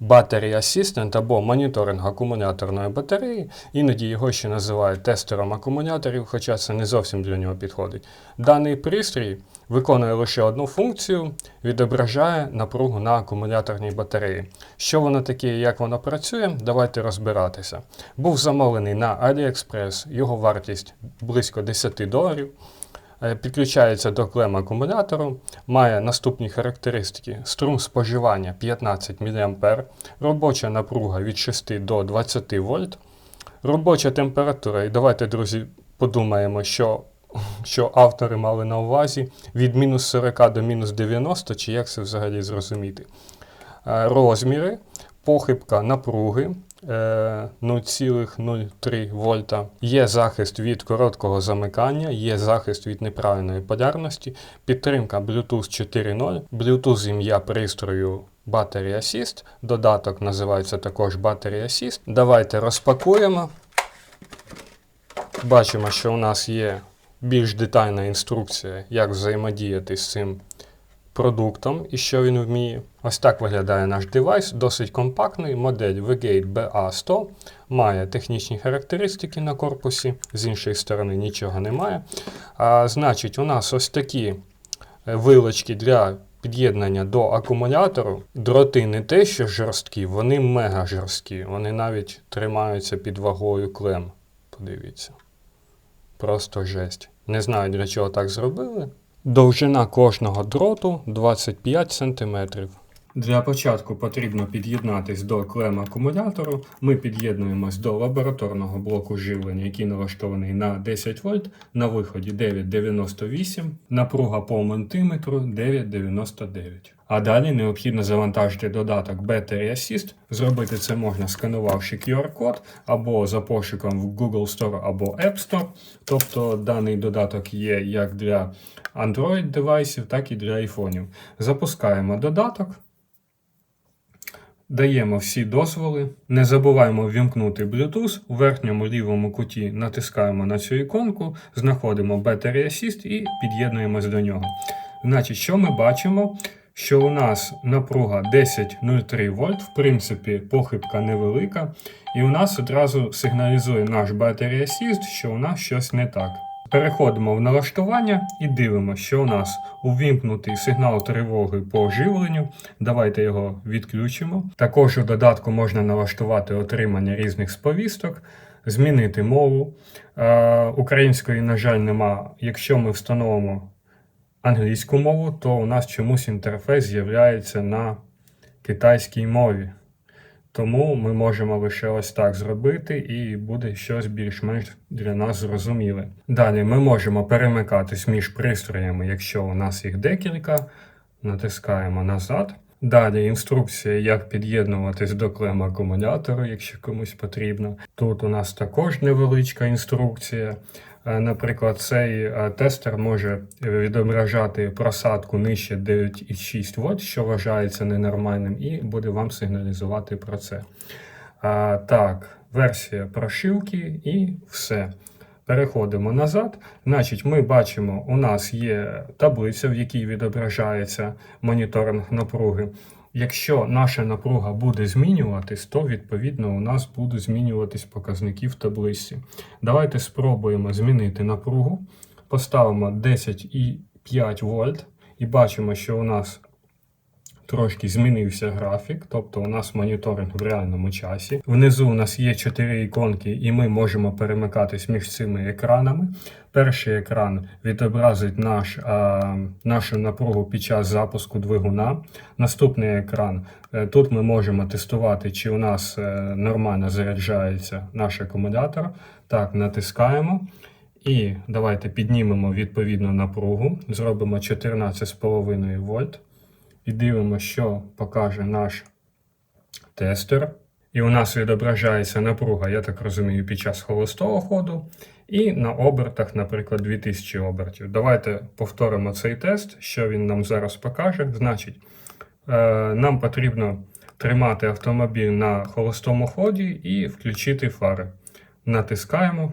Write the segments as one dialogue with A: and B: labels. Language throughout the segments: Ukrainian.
A: Battery Assistant або моніторинг акумуляторної батареї. Іноді його ще називають тестером акумуляторів, хоча це не зовсім для нього підходить. Даний пристрій виконує лише одну функцію, відображає напругу на акумуляторній батареї. Що воно таке і як воно працює, давайте розбиратися. Був замовлений на AliExpress, його вартість близько 10 доларів. Е, Підключається до клем акумулятору, має наступні характеристики: струм споживання 15 мА, робоча напруга від 6 до 20 вольт, робоча температура. І давайте, друзі, подумаємо, що, що автори мали на увазі від мінус 40 до мінус 90, чи як це взагалі зрозуміти. Е, Розміри, похибка напруги. Е, 0,03 вольта. Є захист від короткого замикання, є захист від неправильної полярності, підтримка Bluetooth 4.0, Bluetooth ім'я пристрою Battery Assist. Додаток називається також Battery Assist. Давайте розпакуємо. Бачимо, що у нас є більш детальна інструкція, як взаємодіяти з цим продуктом і що він вміє. Ось так виглядає наш девайс, досить компактний. Модель VGate BA100 має технічні характеристики на корпусі, з іншої сторони нічого немає. А, значить, у нас ось такі е, вилочки для під'єднання до акумулятору. Дроти не те, що жорсткі, вони мега жорсткі. Вони навіть тримаються під вагою клем. Подивіться. Просто жесть. Не знаю, для чого так зробили. Довжина кожного дроту 25 см. Для початку потрібно під'єднатись до клем акумулятору. Ми під'єднуємось до лабораторного блоку живлення, який налаштований на 10 вольт. На виході 9,98, напруга по мультиметру 9,99. А далі необхідно завантажити додаток Battery Assist. Зробити це можна сканувавши QR-код або за пошуком в Google Store або App Store. Тобто даний додаток є як для Android девайсів, так і для айфонів. Запускаємо додаток. Даємо всі дозволи. Не забуваємо ввімкнути Bluetooth. У верхньому лівому куті натискаємо на цю іконку, знаходимо Battery Assist і під'єднуємось до нього. Значить, що ми бачимо? Що у нас напруга 10,03 вольт, в принципі, похибка невелика, і у нас одразу сигналізує наш Battery Assist, що у нас щось не так. Переходимо в налаштування і дивимося, що у нас увімкнутий сигнал тривоги по живленню. Давайте його відключимо. Також у додатку можна налаштувати отримання різних сповісток, змінити мову. Е, української, на жаль, нема. Якщо ми встановимо англійську мову, то у нас чомусь інтерфейс з'являється на китайській мові. Тому ми можемо лише ось так зробити, і буде щось більш-менш для нас зрозуміле. Далі ми можемо перемикатись між пристроями, якщо у нас їх декілька. Натискаємо назад. Далі інструкція, як під'єднуватись до клем акумулятору, якщо комусь потрібно. Тут у нас також невеличка інструкція. Е, Наприклад, цей е, тестер може відображати просадку нижче 9,6 вольт, що вважається ненормальним, і буде вам сигналізувати про це. Так, версія прошивки і все. Переходимо назад. Значить, ми бачимо, у нас є таблиця, в якій відображається моніторинг напруги. Якщо наша напруга буде змінюватись, то відповідно у нас будуть змінюватись показники в таблиці. Давайте спробуємо змінити напругу. Поставимо 10,5 вольт і бачимо, що у нас трошки змінився графік, тобто у нас моніторинг в реальному часі. Внизу у нас є 4 іконки, і ми можемо перемикатись між цими екранами. Перший екран відобразить наш, а, нашу напругу під час запуску двигуна. Наступний екран е, тут ми можемо тестувати, чи у нас е, нормально заряджається наш акумулятор. Так, натискаємо. І давайте піднімемо відповідну напругу, зробимо 14,5 вольт. І дивимося, що покаже наш тестер. І у нас відображається напруга, я так розумію, під час холостого ходу. І на обертах, наприклад, 2000 обертів. Давайте повторимо цей тест, що він нам зараз покаже. Значить, е, нам потрібно тримати автомобіль на холостому ході і включити фари. Натискаємо.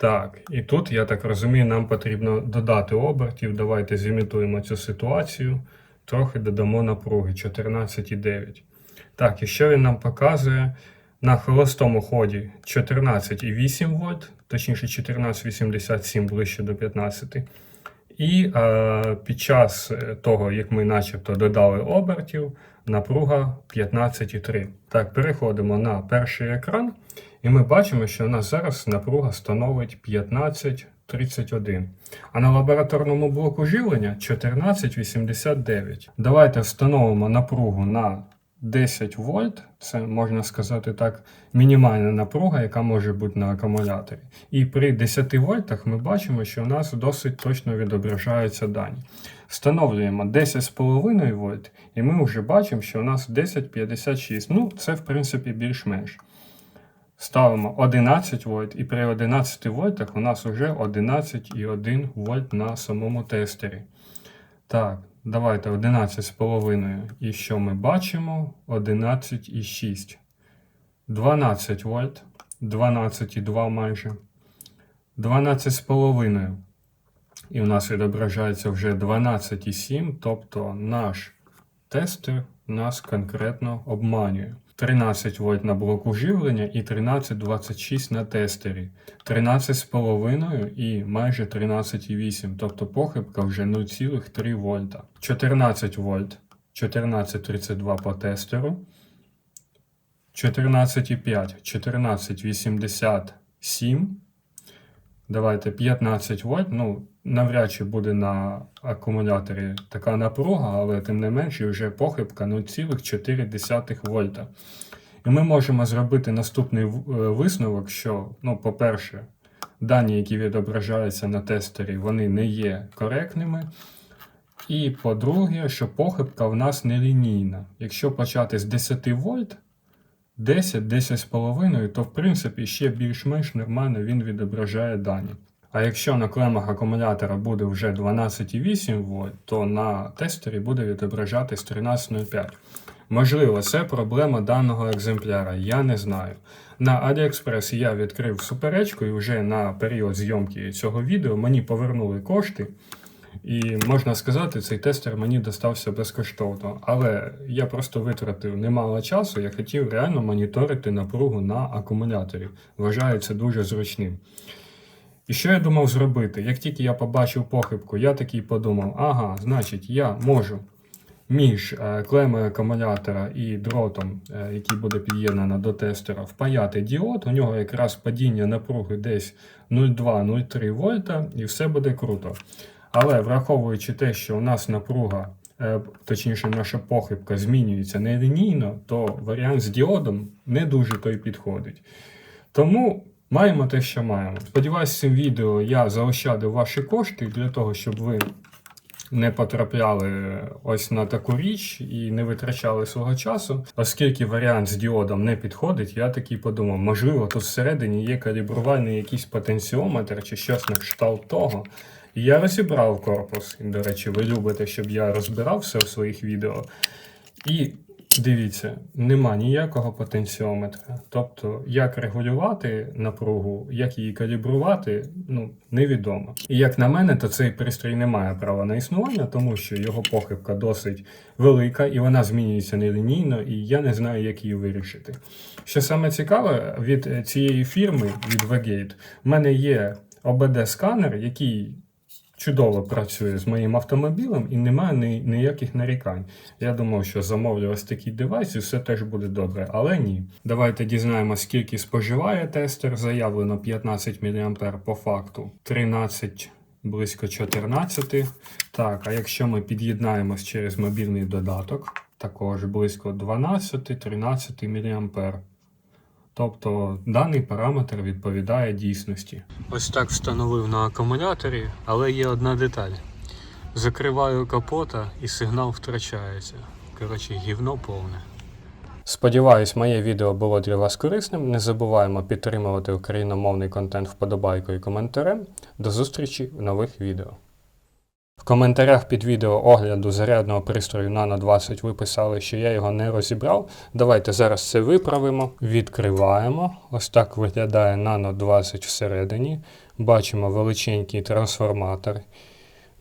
A: Так, і тут, я так розумію, нам потрібно додати обертів. Давайте зімітуємо цю ситуацію. трохи додамо напруги 14,9. Так, і що він нам показує? На холостому ході 14,8 вольт, точніше 14,87 ближче до 15. І е, під час е, того, як ми начебто додали обертів, напруга 15,3. Так, переходимо на перший екран, і ми бачимо, що у нас зараз напруга становить 15,31. А на лабораторному блоку живлення 14,89. Давайте встановимо напругу на 10 вольт, це можна сказати так, мінімальна напруга, яка може бути на акумуляторі. І при 10 вольтах ми бачимо, що у нас досить точно відображаються дані. Встановлюємо 10,5 вольт, і ми вже бачимо, що у нас 10,56. Ну, це в принципі більш-менш. Ставимо 11 вольт, і при 11 вольтах у нас вже 11,1 вольт на самому тестері. Так, давайте 11,5. І що ми бачимо? 11,6. 12 вольт. 12,2 майже. 12,5. І у нас відображається вже 12,7. Тобто наш тестер нас конкретно обманює. 13 вольт на блоку живлення і 13,26 на тестері. 13,5 і майже 13,8, тобто похибка вже 0,3 вольта. 14 вольт, 14,32 по тестеру. 14,5, 14,87. Давайте 15 вольт. Ну, навряд чи буде на акумуляторі така напруга, але тим не менше вже похибка 0,4 вольта. І ми можемо зробити наступний е, висновок, що, ну, по-перше, дані, які відображаються на тестері, вони не є коректними. І по-друге, що похибка в нас не лінійна. Якщо почати з 10 вольт, 10, 10,5, то в принципі ще більш-менш нормально він відображає дані. А якщо на клемах акумулятора буде вже 12,8 вольт, то на тестері буде відображатись 13,05. Можливо, це проблема даного екземпляра, я не знаю. На AliExpress я відкрив суперечку і вже на період зйомки цього відео мені повернули кошти. І можна сказати, цей тестер мені достався безкоштовно. Але я просто витратив немало часу, я хотів реально моніторити напругу на акумуляторі. Вважаю це дуже зручним. І що я думав зробити? Як тільки я побачив похибку, я такий подумав: ага, значить, я можу між е, клемою акумулятора і дротом, е, який буде під'єднано до тестера, впаяти діод. У нього якраз падіння напруги десь 0,2-0,3 вольта, і все буде круто. Але враховуючи те, що у нас напруга, е, точніше, наша похибка змінюється нелінійно, то варіант з діодом не дуже той підходить. Тому маємо те, що маємо. Сподіваюсь, цим відео я заощадив ваші кошти для того, щоб ви не потрапляли ось на таку річ і не витрачали свого часу. Оскільки варіант з діодом не підходить, я такий подумав, можливо, тут всередині є калібрувальний якийсь потенціометр чи щось на кшталт того. І я розібрав корпус. До речі, ви любите, щоб я розбирав все в своїх відео. І дивіться, нема ніякого потенціометра. Тобто, як регулювати напругу, як її калібрувати, ну, невідомо. І як на мене, то цей пристрій не має права на існування, тому що його похибка досить велика і вона змінюється нелінійно, і я не знаю, як її вирішити. Що саме цікаве, від е, цієї фірми, від Vgate, в мене є ОБД-сканер, який чудово працює з моїм автомобілем і немає ні, ніяких нарікань. Я думав, що замовлю такий девайс і все теж буде добре, але ні. Давайте дізнаємося, скільки споживає тестер. Заявлено 15 мА по факту 13. Близько 14. Так, а якщо ми під'єднаємось через мобільний додаток, також близько 12-13 мА. Тобто даний параметр відповідає дійсності. Ось так встановив на акумуляторі, але є одна деталь. Закриваю капота і сигнал втрачається. Коротше, гівно повне. Сподіваюсь, моє відео було для вас корисним. Не забуваємо підтримувати україномовний контент вподобайкою і коментарем. До зустрічі в нових відео. В коментарях під відео огляду зарядного пристрою Nano 20 ви писали, що я його не розібрав. Давайте зараз це виправимо. Відкриваємо. Ось так виглядає Nano 20 всередині. Бачимо величенький трансформатор.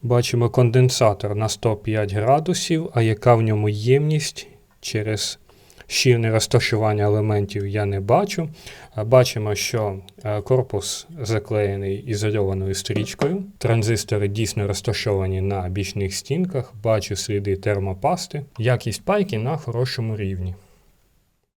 A: Бачимо конденсатор на 105 градусів, а яка в ньому ємність через щільне розташування елементів я не бачу. Бачимо, що е, корпус заклеєний ізольованою стрічкою. Транзистори дійсно розташовані на бічних стінках. Бачу сліди термопасти. Якість пайки на хорошому рівні.